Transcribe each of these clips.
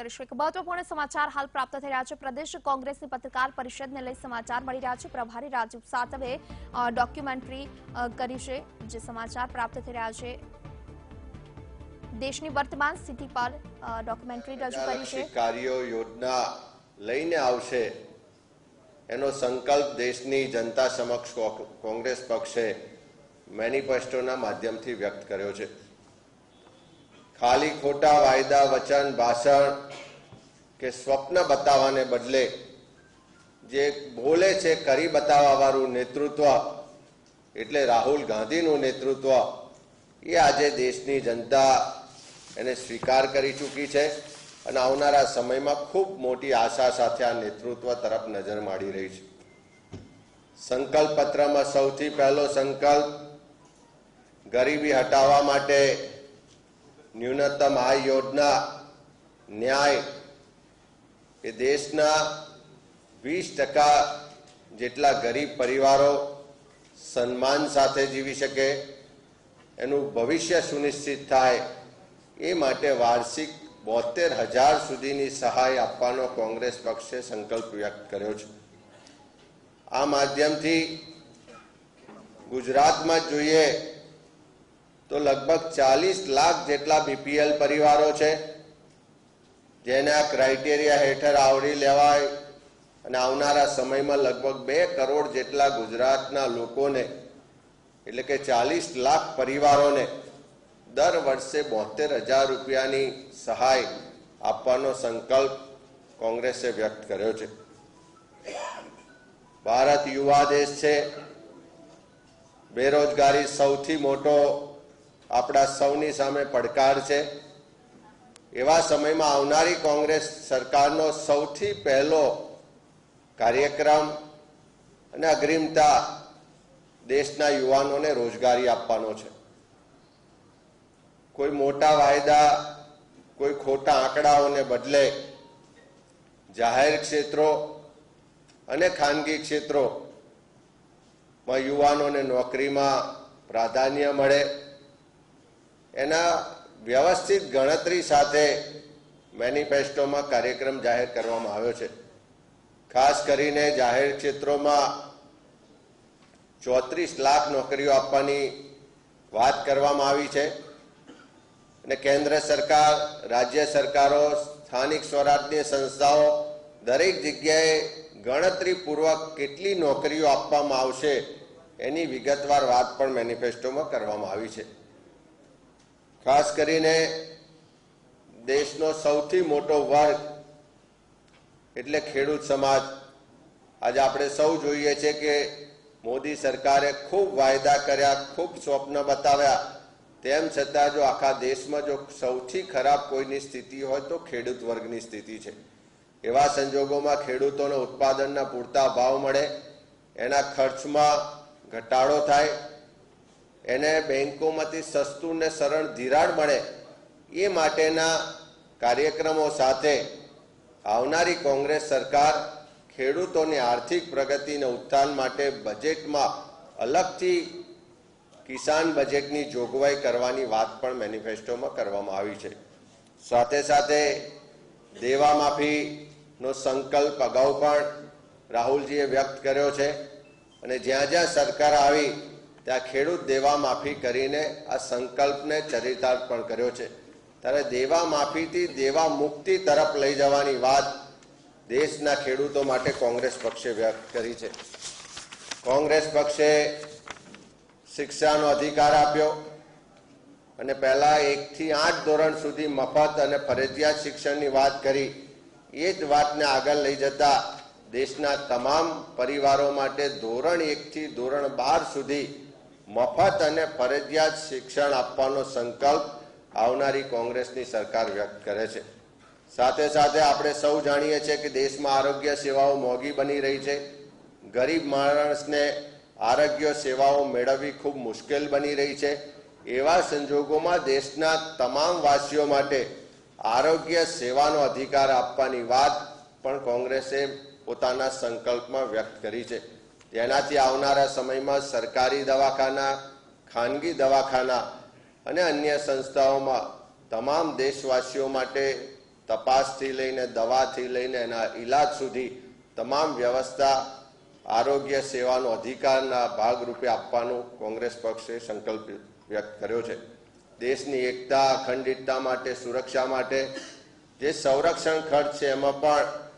કરીશું. એક મહત્વપૂર્ણ સમાચાર હાલ પ્રાપ્ત થઈ રહ્યા છે. પ્રદેશ કોંગ્રેસની પત્રકાર પરિષદને લઈ સમાચાર મળી રહ્યા છે. પ્રભારી રાજીવ સાતવે ડોક્યુમેન્ટરી કરી છે જે સમાચાર પ્રાપ્ત થઈ રહ્યા છે. દેશની વર્તમાન સ્થિતિ પર ડોક્યુમેન્ટરી રજૂ કરી છે. કાર્યો યોજના લઈને આવશે. એનો સંકલ્પ દેશની જનતા સમક્ષ કોંગ્રેસ પક્ષે મેનિફેસ્ટોના માધ્યમથી વ્યક્ત કર્યો છે. ખાલી ખોટા વાયદા, વચન, ભાષણ કે સ્વપ્ન બતાવવાને બદલે જે બોલે છે કરી બતાવવાવાળું નેતૃત્વ, એટલે રાહુલ ગાંધીનું નેતૃત્વ, એ આજે દેશની જનતા એને સ્વીકાર કરી ચૂકી છે અને આવનારા સમયમાં ખૂબ મોટી આશા સાથે આ નેતૃત્વ તરફ નજર માડી રહી છે. સંકલ્પ પત્રમાં સૌથી પહેલો સંકલ્પ, ગરીબી હટાવવા માટે ન્યૂનતમ આય યોજના ન્યાય એ દેશના વીસ ટકા જેટલા ગરીબ પરિવારો સન્માન સાથે જીવી શકે, એનું ભવિષ્ય સુનિશ્ચિત થાય, એ માટે વાર્ષિક બોતેર હજાર સુધીની સહાય આપવાનો કોંગ્રેસ પક્ષે સંકલ્પ વ્યક્ત કર્યો છે. આ માધ્યમથી ગુજરાતમાં જોઈએ તો લગભગ ચાલીસ લાખ જેટલા બીપીએલ પરિવારો છે, જેને આ ક્રાઇટેરિયા હેઠળ આવરી લેવાય અને આવનારા સમયમાં લગભગ બે કરોડ જેટલા ગુજરાતના લોકોને, એટલે કે ચાલીસ લાખ પરિવારોને દર વર્ષે બોતેર હજાર રૂપિયાની સહાય આપવાનો સંકલ્પ કોંગ્રેસે વ્યક્ત કર્યો છે. ભારત યુવા દેશ છે. બેરોજગારી સૌથી મોટો આપણા સૌની સામે પડકાર છે. એવા સમયમાં આવનારી કોંગ્રેસ સરકારનો સૌથી પહેલો કાર્યક્રમ અને અગ્રિમતા દેશના યુવાનોને રોજગારી આપવાનો છે. કોઈ મોટા વાયદા, કોઈ ખોટા આંકડાઓને બદલે જાહેર ક્ષેત્રો અને ખાનગી ક્ષેત્રોમાં યુવાનોને નોકરીમાં પ્રાધાન્ય મળે. એના વ્યવસ્થિત ગણતરી સાથે મેનિફેસ્ટોમાં કાર્યક્રમ જાહેર કરવામાં આવ્યો છે. ખાસ કરીને જાહેર ક્ષેત્રોમાં ચોત્રીસ લાખ નોકરીઓ આપવાની વાત કરવામાં આવી છે અને કેન્દ્ર સરકાર, રાજ્ય સરકારો, સ્થાનિક સ્વરાજ્ય સંસ્થાઓ દરેક જગ્યાએ ગણતરીપૂર્વક કેટલી નોકરીઓ આપવામાં આવશે એની વિગતવાર વાત પણ મેનિફેસ્ટોમાં કરવામાં આવી છે. ખાસ કરીને દેશનો સૌથી મોટો વર્ગ એટલે ખેડૂત સમાજ. આજે આપણે સૌ જોઈએ છે કે મોદી સરકારે ખૂબ વાયદા કર્યા, ખૂબ સ્વપ્ન બતાવ્યા. તેમ છતાં જો આખા દેશમાં જો સૌથી ખરાબ કોઈની સ્થિતિ હોય તો ખેડૂત વર્ગની સ્થિતિ છે. એવા સંજોગોમાં ખેડૂતોને ઉત્પાદનના પૂરતા ભાવ મળે, એના ખર્ચમાં ઘટાડો થાય એને બેંકોમાંથી સસ્તું ને સરળ ધિરાણ મળે, એ માટેના કાર્યક્રમો સાથે આવનારી કોંગ્રેસ સરકાર ખેડૂતોની આર્થિક પ્રગતિને ઉત્થાન માટે બજેટમાં અલગથી કિસાન બજેટની જોગવાઈ કરવાની વાત પણ મેનિફેસ્ટોમાં કરવામાં આવી છે. સાથે સાથે દેવા માફીનો સંકલ્પ અગાઉ પણ રાહુલજીએ વ્યક્ત કર્યો છે અને જ્યાં જ્યાં સરકાર આવી ત્યાં ખેડૂત દેવા માફી કરીને આ સંકલ્પને ચરિતાર્થ પણ કર્યો છે. ત્યારે દેવા માફીથી દેવા મુક્તિ તરફ લઈ જવાની વાત દેશના ખેડૂતો માટે કોંગ્રેસ પક્ષે વ્યક્ત કરી છે. કોંગ્રેસ પક્ષે શિક્ષાનો અધિકાર આપ્યો અને પહેલાં એકથી આઠ ધોરણ સુધી મફત અને ફરજિયાત શિક્ષણની વાત કરી. એ જ વાતને આગળ લઈ જતા દેશના તમામ પરિવારો માટે ધોરણ એકથી ધોરણ બાર સુધી મફત અને ફરજિયાત શિક્ષણ આપવાનો સંકલ્પ આવનારી કોંગ્રેસની સરકાર વ્યક્ત કરે છે. સાથે સાથે આપણે સૌ જાણીએ છીએ કે દેશમાં આરોગ્ય સેવાઓ મોંઘી બની રહી છે. ગરીબ માણસને આરોગ્ય સેવાઓ મેળવવી ખૂબ મુશ્કેલ બની રહી છે. એવા સંજોગોમાં દેશના તમામ વાસીઓ માટે આરોગ્ય સેવાનો અધિકાર આપવાની વાત પણ કોંગ્રેસે પોતાના સંકલ્પમાં વ્યક્ત કરી છે. જેનાથી આવનારા સમયમાં સરકારી દવાખાના, ખાનગી દવાખાના અને અન્ય સંસ્થાઓમાં તમામ દેશવાસીઓ માટે તપાસથી લઈને, દવાથી લઈને એના ઈલાજ સુધી તમામ વ્યવસ્થા, આરોગ્ય સેવાનો અધિકારના ભાગરૂપે આપવાનું કોંગ્રેસ પક્ષે સંકલ્પ વ્યક્ત કર્યો છે. દેશની એકતા, અખંડિતતા માટે, સુરક્ષા માટે જે સંરક્ષણ ખર્ચ છે એમાં પણ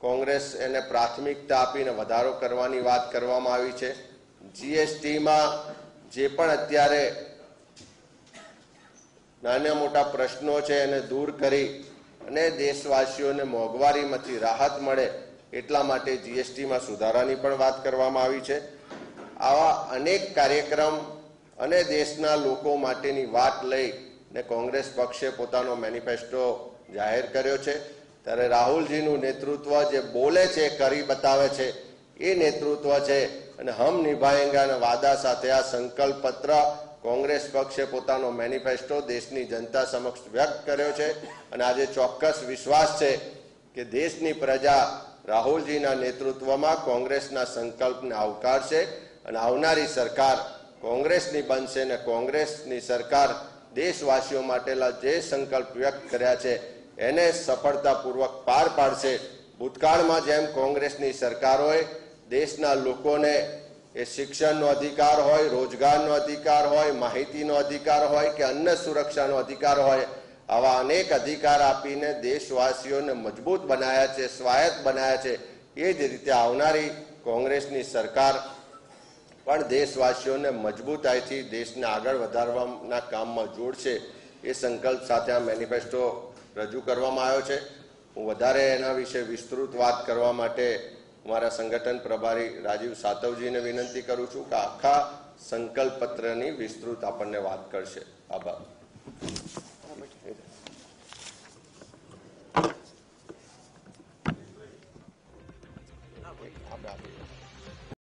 કોંગ્રેસ એને પ્રાથમિકતા આપીને વધારો કરવાની વાત કરવામાં આવી છે. જીએસટીમાં જે પણ અત્યારે નાના મોટા પ્રશ્નો છે એને દૂર કરી અને દેશવાસીઓને મોંઘવારીમાંથી રાહત મળે એટલા માટે જીએસટીમાં સુધારાની પણ વાત કરવામાં આવી છે. આવા અનેક કાર્યક્રમ અને દેશના લોકો માટેની વાત લઈ ને કોંગ્રેસ પક્ષે પોતાનો મેનિફેસ્ટો જાહેર કર્યો છે. ત્યારે રાહુલજીનું નેતૃત્વ જે બોલે છે, કરી બતાવે છે, એ નેતૃત્વ છે. અને હમ નિભાયેંગાના વાદા સાથે આ સંકલ્પ પત્ર કોંગ્રેસ પક્ષે પોતાનો મેનિફેસ્ટો દેશની જનતા સમક્ષ વ્યક્ત કર્યો છે. અને આજે ચોક્કસ વિશ્વાસ છે કે દેશની પ્રજા રાહુલજીના નેતૃત્વમાં કોંગ્રેસના સંકલ્પને આવકારશે અને આવનારી સરકાર કોંગ્રેસની બનશે અને કોંગ્રેસની સરકાર દેશવાસીઓ માટેલા જે સંકલ્પ વ્યક્ત કર્યા છે એને સફળતાપૂર્વક પાર પાડશે. ભૂતકાળમાં જેમ કોંગ્રેસની સરકારોએ દેશના લોકોને એ શિક્ષણનો અધિકાર હોય, રોજગારનો અધિકાર હોય, માહિતીનો અધિકાર હોય કે અન્ન સુરક્ષાનો અધિકાર હોય, આવા અનેક અધિકાર આપીને દેશવાસીઓને મજબૂત બનાવ્યા છે, સ્વાયત્ત બનાવ્યા છે. એ જ રીતે આવનારી કોંગ્રેસની સરકાર પણ દેશવાસીઓને મજબૂતાઈથી દેશને આગળ વધારવાના કામમાં જોડશે. એ સંકલ્પ સાથે આ મેનિફેસ્ટો રજૂ કરવામાં આવ્યો છે. હું વધારે એના વિશે વિસ્તૃત વાત કરવા માટે મારા સંગઠન પ્રભારી રાજીવ સાતવજીને વિનંતી કરું છું કે આખા સંકલ્પ પત્રની વિસ્તૃત આપણને વાત કરશે. આભાર.